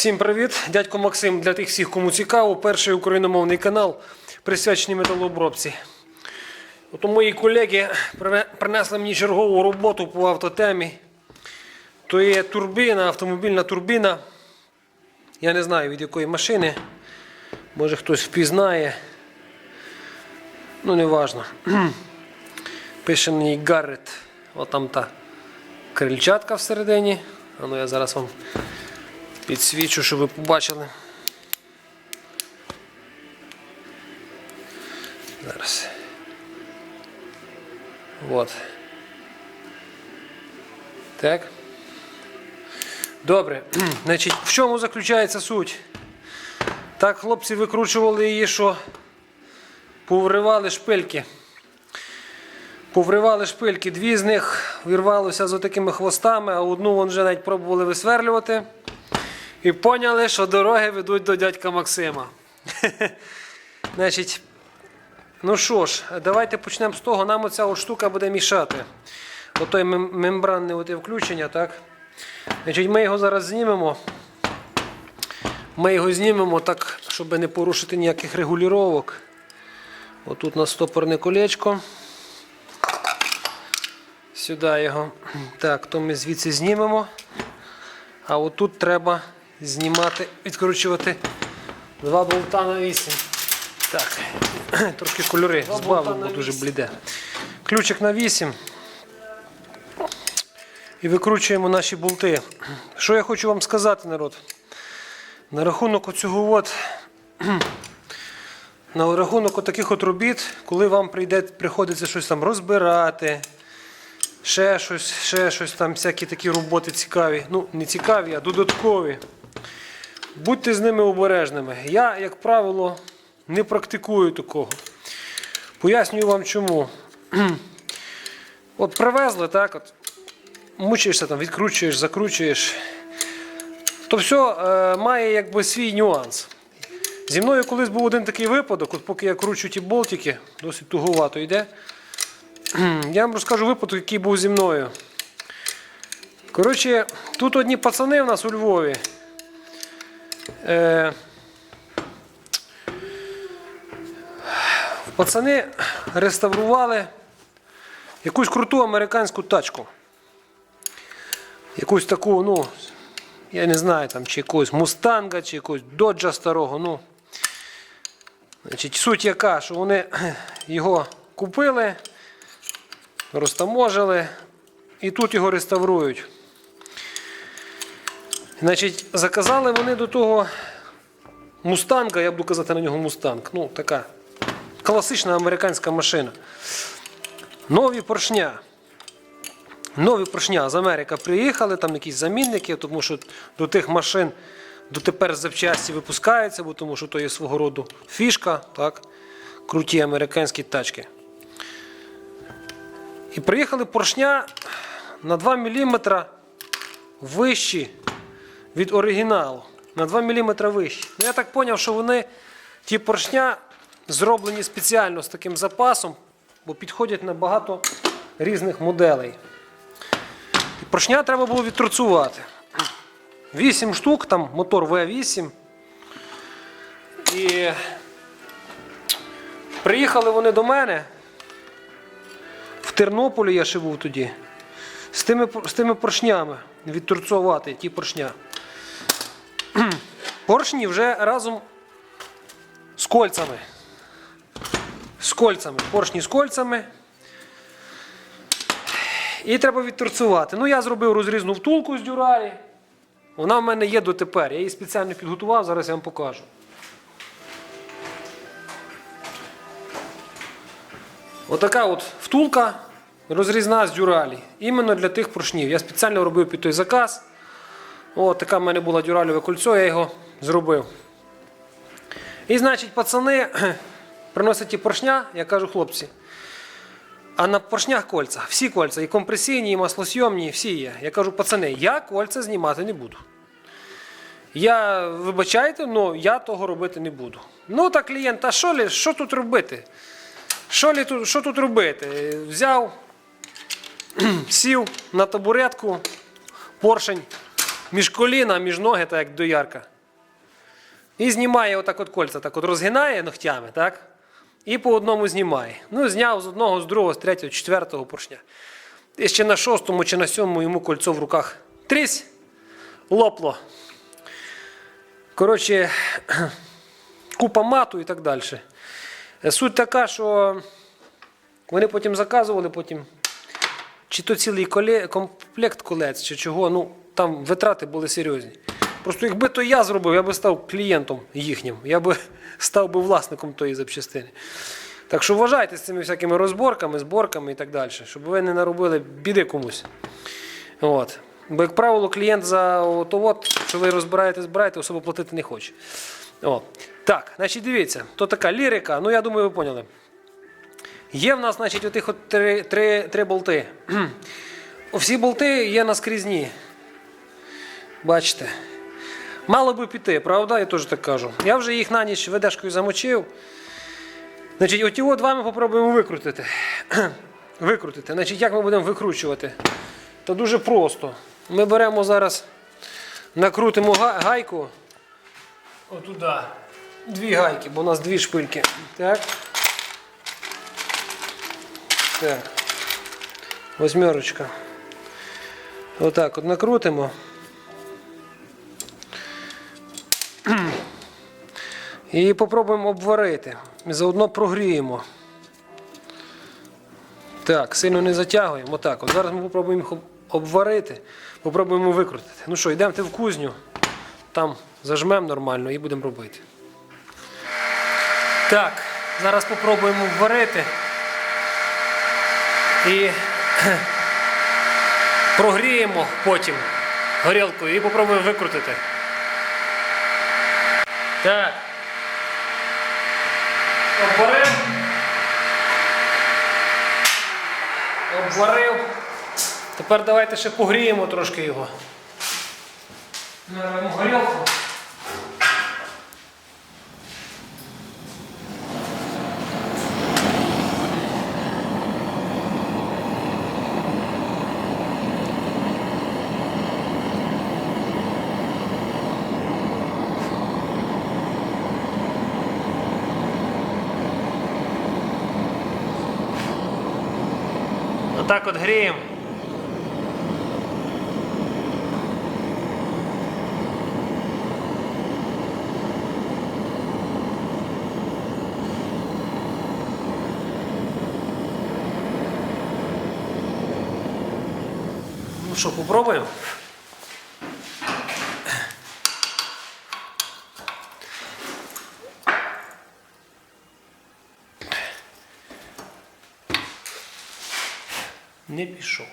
Всім привіт! Дядько Максим для тих всіх, кому цікаво. Перший україномовний канал присвячений металообробці. От мої колеги принесли мені чергову роботу по автотемі. То є турбіна, автомобільна турбіна. Я не знаю від якої машини. Може хтось впізнає. Ну, не важно. Пише на ній Гаррет. От та крильчатка всередині. А ну я зараз вам підсвічу, щоб ви побачили. Зараз. От. Так. Добре. Значить, в чому заключається суть? Так, хлопці викручували її, що повривали шпильки. Повривали шпильки, дві з них вірвалися з отакими хвостами, а одну вон вже навіть пробували висверлювати. І поняли, що дороги ведуть до дядька Максима. Ну що ж, давайте почнемо з того. Нам оця штука буде мішати. Отой мембранне оте включення, так? Значить, ми його зараз знімемо. Ми його знімемо так, щоб не порушити ніяких регулювання. Отут у нас стопорне колечко. Сюди його. Так, то ми звідси знімемо. А отут треба знімати, відкручувати два болта на 8. Так, трошки кольори збавлю, бо дуже бліде. Ключик на 8. І викручуємо наші болти. Що я хочу вам сказати, народ? На рахунок оцього от, на рахунок от таких от робіт, коли вам прийде, приходиться щось там розбирати, ще щось, ще щось там, всякі такі роботи цікаві. Ну, не цікаві, а додаткові. Будьте з ними обережними. Я, як правило, не практикую такого. Пояснюю вам чому. От привезли, так, от, мучаєшся там, відкручуєш, закручуєш. То все е, має якби свій нюанс. Зі мною колись був один такий випадок, от поки я кручу ті болтики, досить туговато йде. Я вам розкажу випадок, який був зі мною. Коротше, тут одні пацани в нас у Львові. Е, пацани реставрували якусь круту американську тачку. Якусь таку, ну, я не знаю, там, чи якогось мустанга, чи якогось доджа старого. ну. Значить, суть яка, що вони його купили, розтаможили і тут його реставрують. Значить, заказали вони до того мустанга, я буду казати на нього мустанг. Ну, така класична американська машина. Нові поршня. Нові поршня з Америки приїхали, там якісь замінники, тому що до тих машин дотепер запчасті випускаються, бо тому що то є свого роду фішка, так? круті американські тачки. І приїхали поршня на 2 мм вищі від оригіналу. На 2 мм вищі. Ну, я так зрозумів, що вони, ті поршня, зроблені спеціально з таким запасом, бо підходять на багато різних моделей. І поршня треба було відторцувати. 8 штук, там мотор V8. І приїхали вони до мене. В Тернополі я ще був тоді. З тими, з тими поршнями відторцувати ті поршня. Поршні вже разом з кольцями. З кольцями. Поршні з кольцями. І треба відторцувати. Ну, я зробив розрізну втулку з дюралі. Вона в мене є дотепер. Я її спеціально підготував, зараз я вам покажу. Отака от втулка розрізна з дюралі. Іменно для тих поршнів. Я спеціально робив під той заказ. О, така в мене була дюральове кольцо, я його зробив. І значить, пацани приносять ті поршня, я кажу, хлопці. А на поршнях кольця, всі кольця, і компресійні, і маслосйомні, всі є. Я кажу, пацани, я кольця знімати не буду. Я, вибачайте, але я того робити не буду. Ну так клієнт, а що, лі- що тут робити? Що, лі що тут робити? Взяв, сів на табуретку, поршень між коліна, між ноги, так як доярка. І знімає отак от кольця, так от розгинає ногтями, так? І по одному знімає. Ну, зняв з одного, з другого, з третього, з четвертого поршня. І ще на шостому чи на сьомому йому кольцо в руках трісь, лопло. Коротше, купа мату і так далі. Суть така, що вони потім заказували, потім чи то цілий комплект колець, чи чого, ну там витрати були серйозні. Просто якби то я зробив, я би став клієнтом їхнім, я би став би власником тої запчастини. Так що вважайте з цими всякими розборками, зборками і так далі, щоб ви не наробили біди комусь. От. Бо, як правило, клієнт за от, от, що ви розбираєте, збираєте, особо платити не хоче. О. Так, значить, дивіться, то така лірика, ну я думаю, ви поняли. Є в нас, значить, отих от три, три, три болти. Всі болти є наскрізні. Бачите. Мало би піти, правда? Я теж так кажу. Я вже їх на ніч ведешкою замочив. Значить, от два ми попробуємо викрутити. викрутити. Значить, як ми будемо викручувати? Та дуже просто. Ми беремо зараз, накрутимо гайку. Отуда. Дві гайки, бо у нас дві шпильки. Так. Так. Восьмерочка. Отак от накрутимо. І попробуємо обварити. Заодно прогріємо. Так, сильно не затягуємо. Отак. От зараз ми попробуємо їх обварити, попробуємо викрутити. Ну що, йдемте в кузню, там зажмемо нормально і будемо робити. Так, зараз попробуємо обварити. І прогріємо потім горілкою і попробуємо викрутити. Так. Обварив. Обварив. Тепер давайте ще погріємо трошки його. Надаємо горілку. Отак от гріємо. Ну що, попробуємо? Не пішов.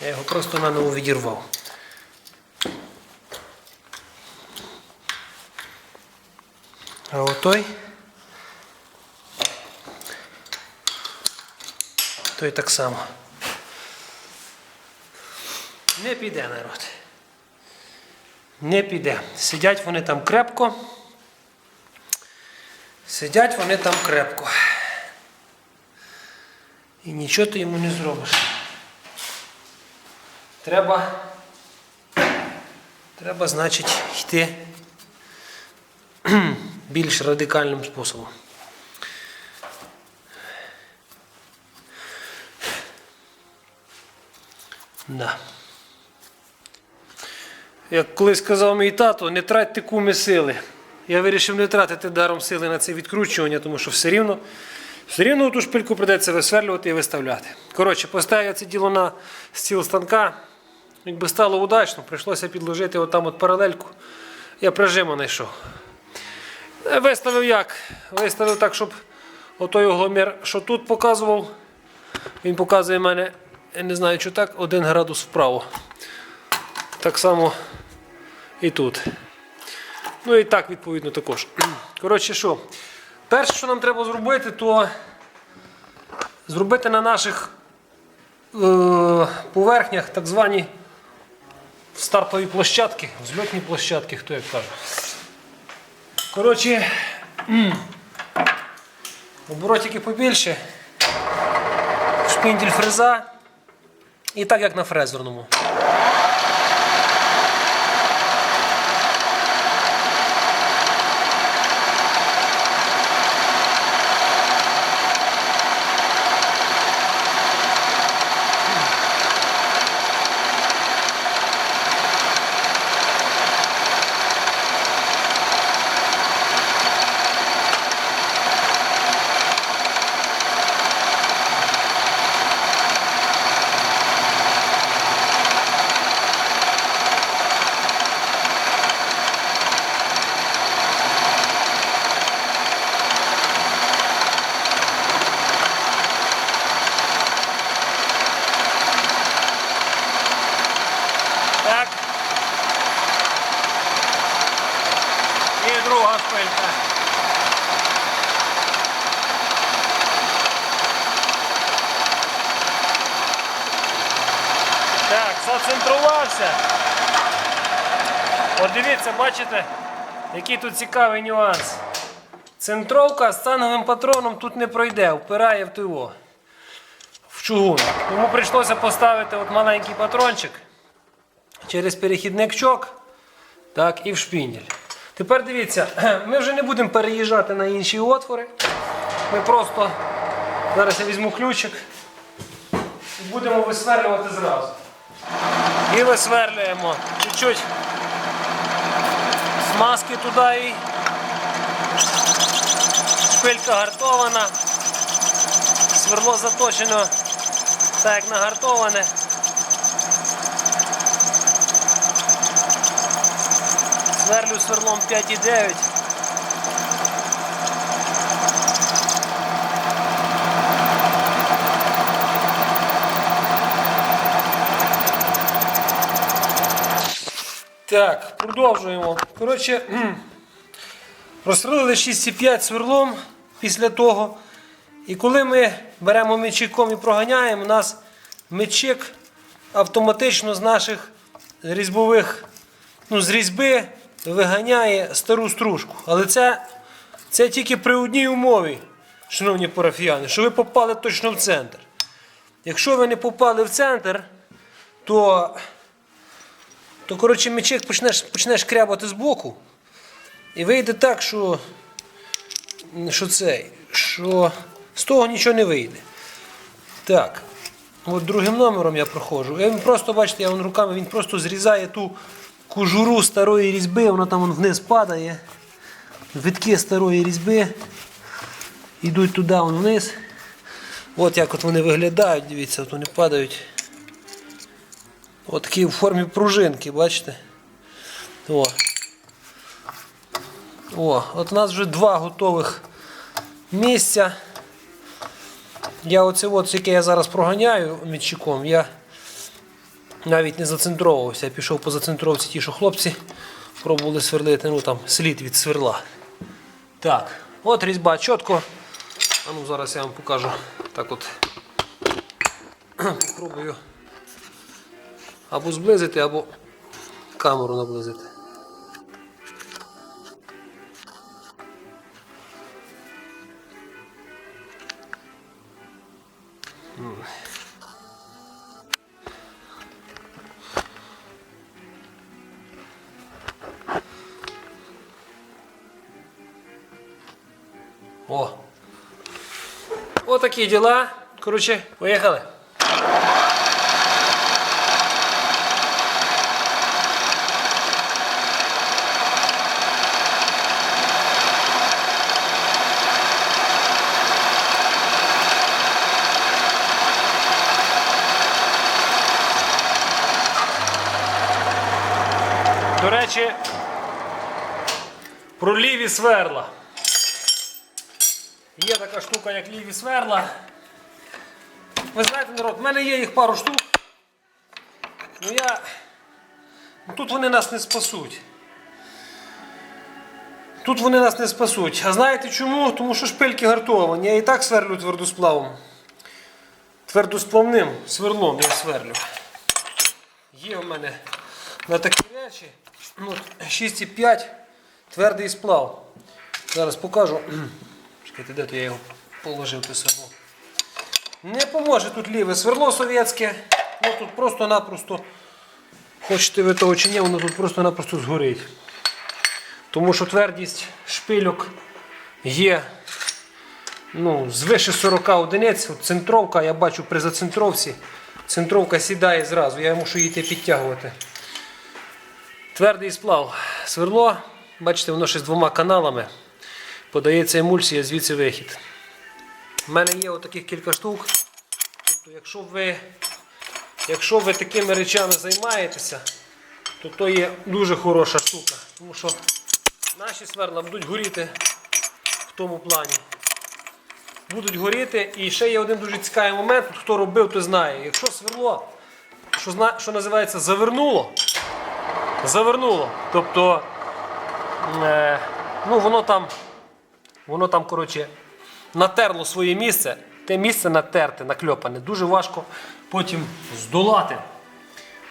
Я його просто наново відірвав. А отой. Той так само. Не піде народ. Не піде. Сидять вони там крепко. Сидять вони там крепко. І нічого ти йому не зробиш. Треба, треба, значить, йти більш радикальним способом. Да. Як колись сказав мій тато, не тратьте куми сили. Я вирішив не тратити даром сили на це відкручування, тому що все рівно, все рівно ту шпильку придеться висверлювати і виставляти. Коротше, поставив я це діло на стіл станка. Якби стало удачно, прийшлося підложити отам от паралельку. Я прижимо знайшов. Е, Виставив як? Виставив так, щоб отой угломір, що тут показував, він показує мене, я не знаю, чи так, один градус вправо. Так само і тут. Ну і так, відповідно, також. Коротше, що? Перше, що нам треба зробити, то зробити на наших е, поверхнях так звані стартові площадки, взльотні площадки, хто як каже. Коротше, оборотики побільше, шпіндель фреза і так як на фрезерному. друга шпилька. Так, зацентрувався. От дивіться, бачите, який тут цікавий нюанс. Центровка з цановим патроном тут не пройде, впирає в ТО. В чугун. Тому прийшлося поставити от маленький патрончик через перехідник чок так, і в шпіндель. Тепер дивіться, ми вже не будемо переїжджати на інші отвори. Ми просто зараз я візьму ключик і будемо висверлювати зразу. І висверлюємо чуть-чуть смазки туди і шпилька гартована. Сверло заточено так як нагартоване. Сверлю сверлом 5,9. Так, продовжуємо. Коротше, розстрілили 6,5 сверлом після того. І коли ми беремо мечиком і проганяємо, у нас мечик автоматично з наших різьбових, ну, з різьби виганяє стару стружку. Але це, це тільки при одній умові, шановні парафіяни, що ви попали точно в центр. Якщо ви не попали в центр, то, то коротше, мечик почнеш, почнеш крябати збоку. І вийде так, що, що цей, що з того нічого не вийде. Так, от другим номером я проходжу. Він просто, бачите, я вон руками він просто зрізає ту кожуру старої різьби, вона там вон вниз падає. Витки старої різьби йдуть туди вниз. От як от вони виглядають, дивіться, от вони падають. От такі в формі пружинки, бачите? О. О, от у нас вже два готових місця. Я оце от, яке я зараз проганяю мітчиком, я навіть не зацентровувався. Я пішов по зацентровці ті, що хлопці пробували сверлити, ну там слід від сверла. Так, от різьба чітко. А ну зараз я вам покажу. Так от попробую або зблизити, або камеру наблизити. О! Отакі діла. Коротше, поїхали. Речі, про ліві сверла. Є така штука, як ліві сверла. Ви знаєте, народ, в мене є їх пару штук. Ну я. ну, Тут вони нас не спасуть. Тут вони нас не спасуть. А знаєте чому? Тому що шпильки гартовані. Я і так сверлю твердосплавом. Твердосплавним сверлом я сверлю. Є в мене на такі речі ну, 6,5 твердий сплав. Зараз покажу. Чекайте, де то я його положив те сверло. Не поможе тут ліве сверло совєтське. Ну тут просто-напросто, хочете ви того чи ні, воно тут просто-напросто згорить. Тому що твердість шпильок є ну, звише 40 одиниць. От центровка, я бачу при зацентровці, центровка сідає зразу, я мушу її підтягувати. Твердий сплав. Сверло, бачите, воно ще з двома каналами. Подається емульсія, звідси вихід. У мене є отаких кілька штук. Тобто, якщо ви, якщо ви такими речами займаєтеся, то то є дуже хороша штука. Тому що наші сверла будуть горіти в тому плані. Будуть горіти. І ще є один дуже цікавий момент, хто робив, то знає. Якщо сверло, що, що називається, завернуло, завернуло. Тобто е, Ну, воно там, воно там, коротше, натерло своє місце. Те місце натерте, накльопане. Дуже важко потім здолати.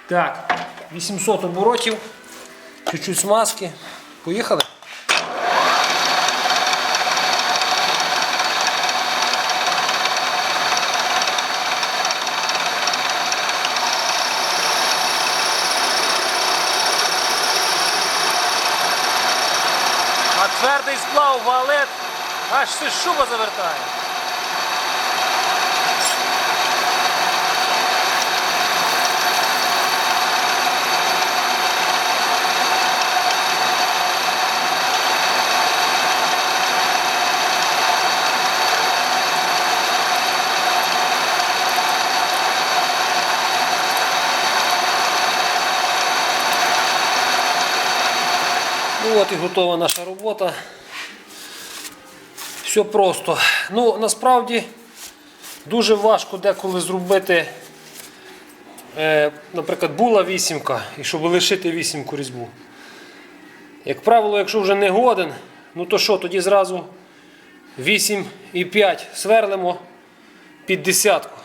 Так, 800 оборотів, чуть-чуть смазки. Поїхали. А твердий сплав валет, аж шуба завертає. Ну от і готова наша робота. Все просто. Ну, насправді дуже важко деколи зробити, е, наприклад, була вісімка, і щоб лишити вісімку різьбу. Як правило, якщо вже не годен, ну то що, тоді зразу 8,5 сверлимо під десятку.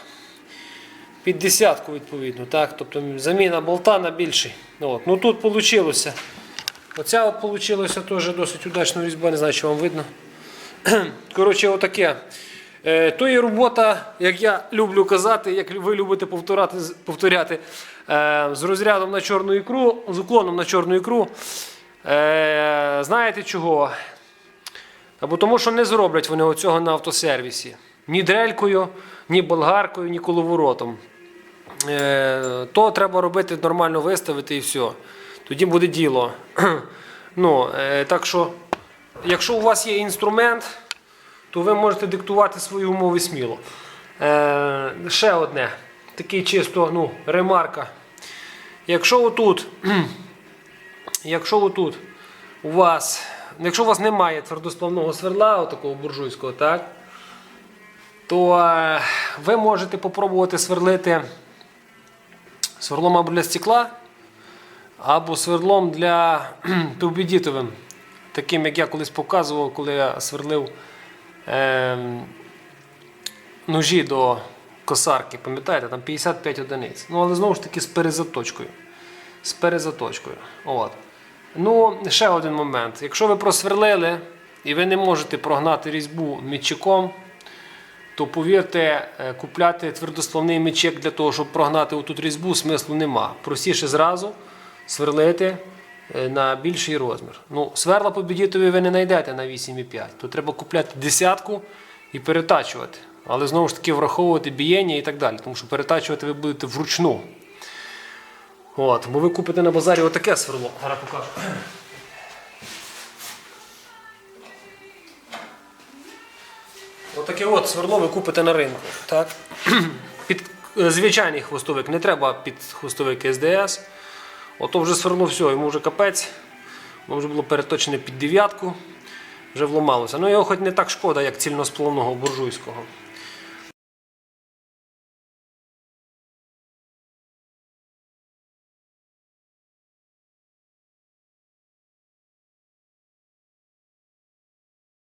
Під десятку, відповідно. Так? Тобто заміна болта на більший. От. Ну тут вийшло. Оця от вийшла теж досить удачна різьба, не знаю, чи вам видно. Коротше, отаке. Е, то є робота, як я люблю казати, як ви любите повторяти, повторяти е, з розрядом на чорну ікру, з уклоном на чорну ікру. Е, знаєте чого? Або тому, що не зроблять вони оцього на автосервісі. Ні дрелькою, ні болгаркою, ні коловоротом. То треба робити нормально виставити і все. Тоді буде діло. ну, так що, якщо у вас є інструмент, то ви можете диктувати свої умови сміло. Е, ще одне, такий чисто ну, ремарка. Якщо отут, якщо отут у вас, якщо у вас немає твердосплавного сверла, такого буржуйського, так, то е, ви можете попробувати сверлити сверлом або для стекла, або свердлом для півбідітовим, таким, як я колись показував, коли я сверлив е, ножі до косарки, пам'ятаєте, там 55 одиниць. Ну, але знову ж таки з перезаточкою. З перезаточкою. От. Ну, ще один момент. Якщо ви просверлили і ви не можете прогнати різьбу мітчиком, то повірте, е, купляти твердославний мечек для того, щоб прогнати отут різьбу, смислу нема. Простіше зразу сверлити на більший розмір. Ну, сверла по бідітові ви не знайдете на 8,5. То треба купляти десятку і перетачувати. Але знову ж таки враховувати бієння і так далі, тому що перетачувати ви будете вручну. От, бо ви купите на базарі отаке сверло. Зараз покажу. Отаке от сверло ви купите на ринку. Так? Під е, звичайний хвостовик не треба під хвостовик СДС. Ото вже сверло все, йому вже капець. Воно вже було переточене під дев'ятку, вже вломалося. Ну його хоч не так шкода, як цільносплавного буржуйського.